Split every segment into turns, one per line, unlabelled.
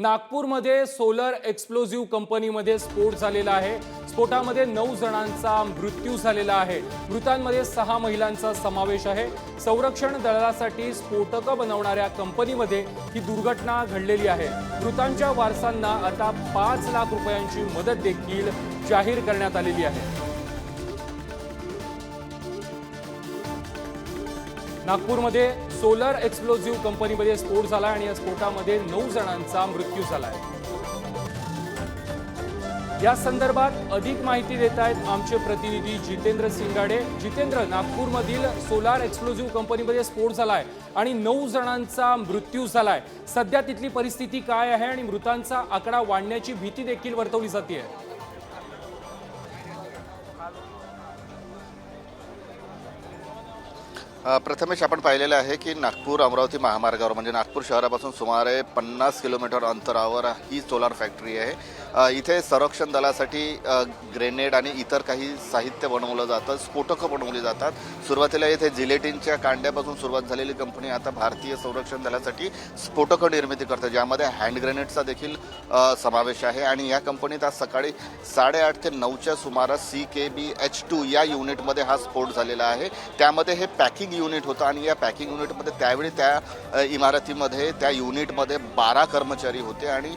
नागपूरमध्ये solar explosive कंपनीमध्ये स्फोट झालेला आहे. स्फोटामध्ये नऊ जणांचा मृत्यू झालेला आहे. मृतांमध्ये सहा महिलांचा समावेश आहे. संरक्षण दलासाठी स्फोटकं बनवणाऱ्या कंपनीमध्ये ही दुर्घटना घडलेली आहे. मृतांच्या वारसांना आता पाच लाख रुपयांची मदत देखील जाहीर करण्यात आलेली आहे. नागपूरमध्ये सोलर एक्सप्लोझिव्ह कंपनीमध्ये स्फोट झाला आणि या स्फोटामध्ये नऊ जणांचा मृत्यू झालाय. या संदर्भात अधिक माहिती देत आहेत आमचे प्रतिनिधी जितेंद्र सिंगाडे. जितेंद्र नागपूरमधील सोलार एक्सप्लोझिव्ह कंपनीमध्ये स्फोट झाला आहे आणि नऊ जणांचा मृत्यू झाला आहे सध्या तिथली परिस्थिती काय आहे आणि मृतांचा आकडा वाढण्याची भीती देखील वर्तवली जाते
आहे प्रथमेश आपण पाहिलेलं आहे की नागपूर अमरावती महामार्गावर म्हणजे नागपूर शहरापासून सुमारे पन्नास किलोमीटर अंतरावर ही सोलार फॅक्टरी आहे. इथे संरक्षण दलासाठी ग्रेनेड आणि इतर काही साहित्य बनवलं जातं स्फोटकं बनवली जातात. सुरुवातीला इथे जिलेटिनच्या कांड्यापासून सुरुवात झालेली कंपनी आता भारतीय संरक्षण दलासाठी स्फोटकं निर्मिती करते ज्यामध्ये हँड ग्रेनेडचा देखील समावेश आहे. आणि या कंपनीत आज सकाळी साडेआठ ते नऊच्या सुमारास C K B H two या युनिटमध्ये हा स्फोट झालेला आहे. त्यामध्ये हे पॅकिंग युनिट होतं आणि या पॅकिंग युनिटमध्ये त्यावेळी त्या इमारतीमध्ये त्या युनिटमध्ये बारा कर्मचारी होते आणि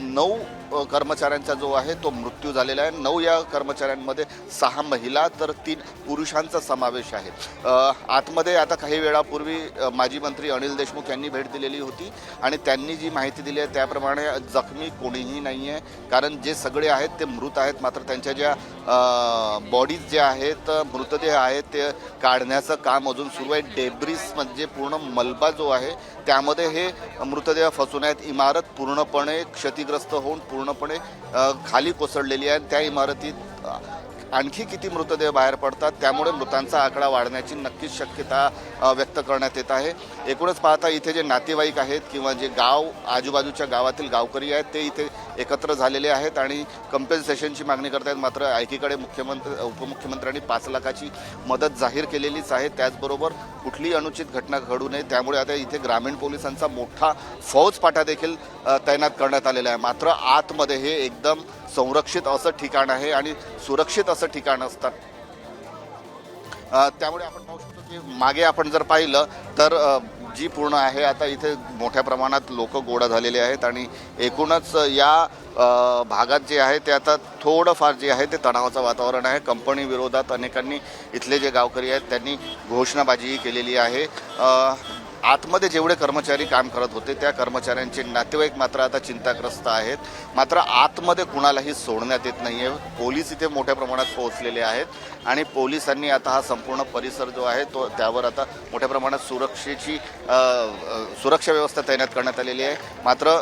नऊ कर्मचाऱ्यांचा जो आहे तो मृत्यू झालेला आहे. नऊ या कर्मचाऱ्यांमध्ये सहा महिला तर तीन पुरुषांचा समावेश आहे. आतमध्ये आता काही वेळापूर्वी माजी मंत्री अनिल देशमुख यांनी भेट दिलेली होती आणि त्यांनी जी माहिती दिली आहे त्याप्रमाणे जखमी कोणीही नाही आहे. कारण जे सगळे आहेत ते मृत आहेत. मात्र त्यांच्या ज्या बॉडीज ज्या आहेत मृतदेह आहेत ते काढण्याचं काम अजून सुरू आहे. डेब्रिस म्हणजे पूर्ण मलबा जो आहे त्यामध्ये हे मृतदेह फसून आहेत. इमारत पूर्णपणे क्षतिग्रस्त होऊन पूर्णपणे खाली कोसळलेली आहे. त्या इमारतीत आणखी किती मृतदेह बाहेर पडतात त्यामुळे मृतांचा आकडा वाढण्याची नक्कीच शक्यता व्यक्त करण्यात येत आहे. एकूणच पाहता इथे जे नातेवाईक आहेत किंवा जे गाव आजूबाजूच्या गावातील गावकरी आहेत ते इथे एकत्र झालेले आहेत आणि कम्पेन्सेशनची मागणी करत आहेत मात्र एकीकडे मुख्यमंत्री उपमुख्यमंत्र्यांनी पाच लाखाची मदत जाहीर केलेलीच आहे. त्याचबरोबर कुठलीही अनुचित घटना घडू नये. त्यामुळे आता इथे ग्रामीण पोलिसांचा मोठा फौजपाठा देखील तैनात करण्यात आलेला आहे. मात्र आतमध्ये हे एकदम संरक्षित असं ठिकाण आहे आणि सुरक्षित असं ठिकाण असतात त्यामुळे आपण पाहू शकतो की मागे आपण जर पाहिलं तर जी पूर्ण आहे आता इथे मोठ्या प्रमाणात लोक गोळा झालेले आहेत आणि एकूणच या भागात जे आहे ते आता थोडंफार जे आहे ते तणावाचं वातावरण आहे. कंपनी विरोधात अनेकांनी इथले जे गावकरी आहेत त्यांनी घोषणाबाजीही केलेली आहे. आतमध्ये जेवढे कर्मचारी काम करत होते त्या कर्मचाऱ्यांचे नातेवाईक मात्र आता चिंताग्रस्त आहेत. मात्र आतमध्ये कुणालाही सोडण्यात येत नाही आहे पोलीस इथे मोठ्या प्रमाणात पोहोचलेले आहेत आणि पोलिसांनी आता हा संपूर्ण परिसर जो आहे तो त्यावर आता मोठ्या प्रमाणात सुरक्षेची सुरक्षा व्यवस्था तैनात करण्यात आलेली आहे. मात्र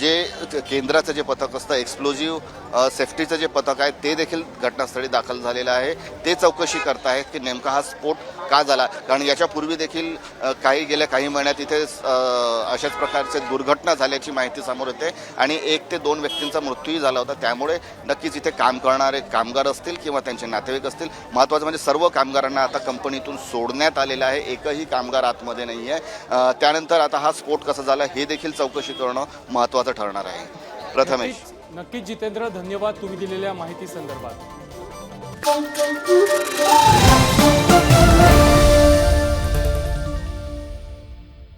जे केंद्राचं जे पथक असतं एक्सप्लोजिव्ह सेफ्टीचं जे पथक आहे ते देखील घटनास्थळी दाखल झालेलं आहे. ते चौकशी करत आहेत की नेमका हा स्फोट का झाला? कारण याच्यापूर्वी देखील काही गेल्या काही महिन्यात इथे अशाच प्रकारचे दुर्घटना झाल्याची माहिती समोर येते आणि एक ते दोन व्यक्तींचा मृत्यूही झाला होता. त्यामुळे नक्कीच इथे काम करणारे कामगार असतील किंवा त्यांचे नातेवाईक असतील महत्त्वाचं म्हणजे सर्व कामगारांना आता कंपनीतून सोडण्यात आलेलं आहे. एकही कामगार आतमध्ये नाही आहे. त्यानंतर आता हा स्फोट कसा झाला हे देखील चौकशी करणं महत्त्वाचं ठरणार आहे. प्रथमेश.
नक्कीच जितेंद्र धन्यवाद तुम्ही दिलेल्या माहिती संदर्भात.